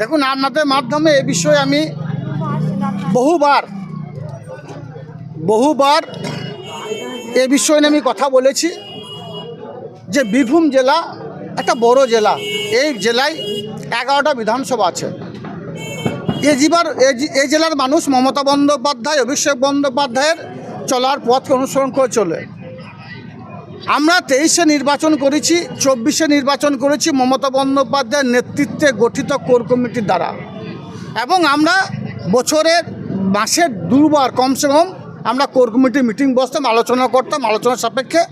দেখুন আপনাদের মাধ্যমে এ বিষয়ে আমি বহুবার বহুবার এ বিষয়ে নিয়ে আমি কথা বলেছি যে বীরভূম জেলা একটা বড় জেলা। এই জেলায় এগারোটা বিধানসভা আছে। এ জিবার এই জেলার মানুষ মমতা বন্দ্যোপাধ্যায়, অভিষেক বন্দ্যোপাধ্যায়ের চলার পথকে অনুসরণ করে চলে। আমরা তেইশে নির্বাচন করেছি, চব্বিশে নির্বাচন করেছি মমতা বন্দ্যোপাধ্যায়ের নেতৃত্বে গঠিত কোর কমিটির দ্বারা। এবং আমরা বছরের মাসের দুবার কমসে কম আমরা কোর কমিটির মিটিং বসতাম, আলোচনা করতাম আলোচনা সাপেক্ষে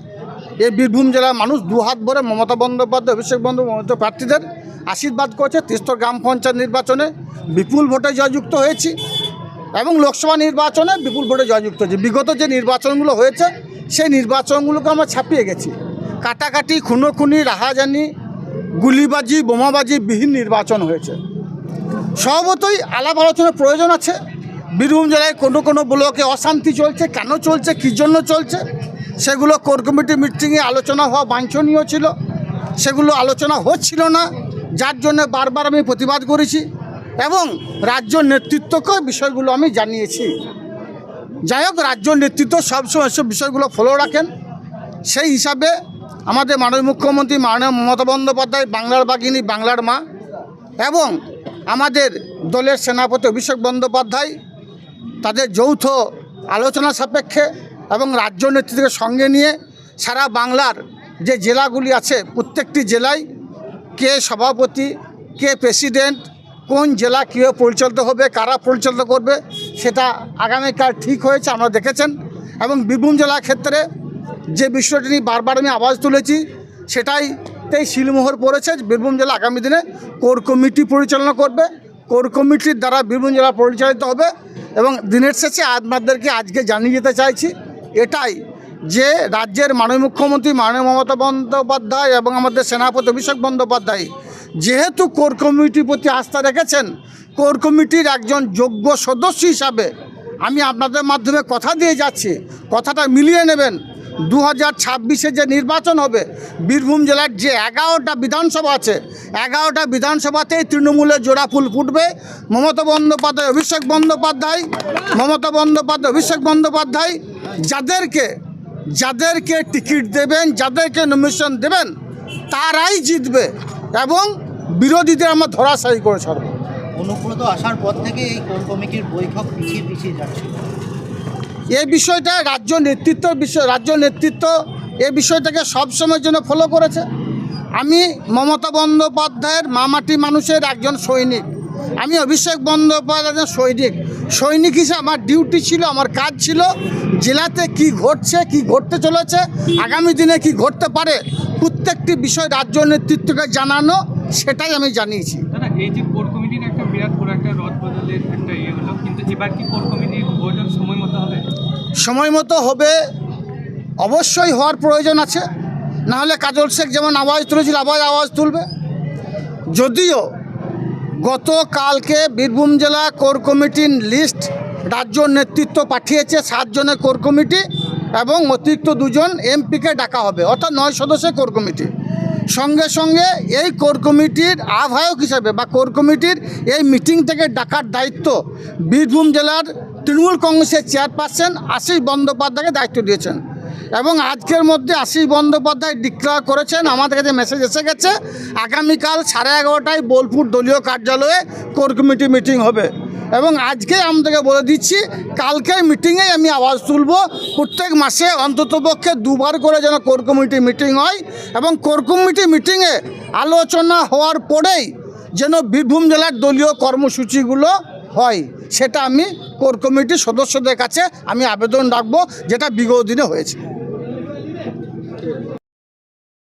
এই বীরভূম জেলার মানুষ দু হাত ভরে মমতা বন্দ্যোপাধ্যায়, অভিষেক বন্দ্যোপাধ্যায় প্রার্থীদের আশীর্বাদ করেছে। তিস্তর গ্রাম পঞ্চায়েত নির্বাচনে বিপুল ভোটে জয়যুক্ত হয়েছি এবং লোকসভা নির্বাচনে বিপুল ভোটে জয়যুক্ত হয়েছে। বিগত যে নির্বাচনগুলো হয়েছে সেই নির্বাচনগুলোকে আমরা ছাপিয়ে গেছি। কাটাকাটি, খুনোখুনি, রাহাজানি, গুলিবাজি, বোমাবাজি বিহীন নির্বাচন হয়েছে। স্বভাবতই আলাপ আলোচনার প্রয়োজন আছে। বীরভূম জেলায় কোনো কোনো ব্লকে অশান্তি চলছে, কেন চলছে, কী জন্য চলছে, সেগুলো কোর কমিটি মিটিংয়ে আলোচনা হওয়া বাঞ্ছনীয় ছিল। সেগুলো আলোচনা হচ্ছিল না, যার জন্য বারবার আমি প্রতিবাদ করেছি এবং রাজ্য নেতৃত্বকে বিষয়গুলো আমি জানিয়েছি। যাই হোক, রাজ্য নেতৃত্ব সবসময় এসব বিষয়গুলো ফলো রাখেন। সেই হিসাবে আমাদের মাননীয় মুখ্যমন্ত্রী, মাননীয় মমতা বন্দ্যোপাধ্যায়, বাংলার বাগিনী বাংলার মা এবং আমাদের দলের সেনাপতি অভিষেক বন্দ্যোপাধ্যায় তাদের যৌথ আলোচনা সাপেক্ষে এবং রাজ্য নেতৃত্বকে সঙ্গে নিয়ে সারা বাংলার যে জেলাগুলি আছে, প্রত্যেকটি জেলায় কে সভাপতি, কে প্রেসিডেন্ট, কোন জেলা কীভাবে পরিচালিত হবে, কারা পরিচালিত করবে সেটা আগামীকাল ঠিক হয়েছে আমরা দেখেছেন। এবং বীরভূম জেলার ক্ষেত্রে যে বিষয়টি নিয়ে বারবার আমি আওয়াজ তুলেছি, সেটাই তেই শিলমোহর পড়েছে। বীরভূম জেলা আগামী দিনে কোর কমিটি পরিচালনা করবে। কোর কমিটির দ্বারা বীরভূম জেলা পরিচালিত হবে। এবং দিনের শেষে আপনাদেরকে আজকে জানিয়ে যেতে চাইছি, এটাই যে রাজ্যের মাননীয় মুখ্যমন্ত্রী, মাননীয় মমতা বন্দ্যোপাধ্যায় এবং আমাদের সেনাপতি অভিষেক বন্দ্যোপাধ্যায় যেহেতু কোর কমিটির প্রতি আস্থা রেখেছেন কোর কমিটির একজন যোগ্য সদস্য হিসাবে আমি আপনাদের মাধ্যমে কথা দিয়ে যাচ্ছি। কথাটা মিলিয়ে নেবেন। দু হাজার ছাব্বিশে যে নির্বাচন হবে, বীরভূম জেলার যে এগারোটা বিধানসভা আছে, এগারোটা বিধানসভাতেই তৃণমূলের জোড়া ফুল ফুটবে। মমতা বন্দ্যোপাধ্যায়, অভিষেক বন্দ্যোপাধ্যায়, মমতা বন্দ্যোপাধ্যায়, অভিষেক বন্দ্যোপাধ্যায়, যাদেরকে যাদেরকে টিকিট দেবেন, যাদেরকে নমিশন দেবেন, তারাই জিতবে এবং বিরোধীদের আমরা ধরাশায়ী করে ছাড়বো। অনুব্রত আসার পর থেকে এই কোর কমিটির বৈঠক পিছিয়ে পিছিয়ে যাচ্ছে। এই বিষয়টা রাজ্য নেতৃত্ব বিষয়, রাজ্য নেতৃত্ব এই বিষয়টাকে সবসময়ের জন্য ফলো করেছে। আমি মমতা বন্দ্যোপাধ্যায়ের মামাটি মানুষের একজন সৈনিক। আমি অভিষেক বন্দ্যোপাধ্যায়ের একজন সৈনিক। সৈনিক হিসেবে আমার ডিউটি ছিল, আমার কাজ ছিল জেলাতে কি ঘটছে, কি ঘটতে চলেছে, আগামী দিনে কি ঘটতে পারে, প্রত্যেকটি বিষয় রাজ্য নেতৃত্বকে জানানো, সেটাই আমি জানিয়েছি। এই যে কোর কমিটির একটা বিরাট বড় একটা রদ বদলের একটা ইয়ে হলো, কিন্তু এবার কি কোর কমিটির বৈঠক সময় মতো হবে? সময় মতো হবে, অবশ্যই হওয়ার প্রয়োজন আছে। নাহলে কাজল শেখ যেমন আওয়াজ তুলেছিল, আবার আওয়াজ তুলবে। যদিও গতকালকে বীরভূম জেলা কোর কমিটির লিস্ট রাজ্য নেতৃত্ব পাঠিয়েছে সাতজনের কোর কমিটি এবং অতিরিক্ত দুজন এমপিকে ডাকা হবে, অর্থাৎ নয় সদস্যের কোর কমিটি সঙ্গে সঙ্গে এই কোর কমিটির আহ্বায়ক হিসাবে বা কোর কমিটির এই মিটিং থেকে ডাকার দায়িত্ব বীরভূম জেলার তৃণমূল কংগ্রেসের চেয়ারপারসন আশিস বন্দ্যোপাধ্যায়কে দায়িত্ব দিয়েছেন। এবং আজকের মধ্যে আশিস বন্দ্যোপাধ্যায় ডিক্লেয়ার করেছেন আমাদের কাছে মেসেজ এসে গেছে, আগামীকাল সাড়ে এগারোটায় বোলপুর দলীয় কার্যালয়ে কোর কমিটি মিটিং হবে। এবং আজকে আমাদেরকে বলে দিচ্ছি কালকের মিটিংয়েই আমি আওয়াজ তুলব। প্রত্যেক মাসে অন্ততপক্ষে দুবার করে যেন কোর কমিটি মিটিং হয় এবং কোর কমিটি মিটিংয়ে আলোচনা হওয়ার পরেই যেন বীরভূম জেলার দলীয় কর্মসূচিগুলো হয়, সেটা আমি কোর কমিটির সদস্যদের কাছে আমি আবেদন রাখব, যেটা বিগত দিনে হয়েছে।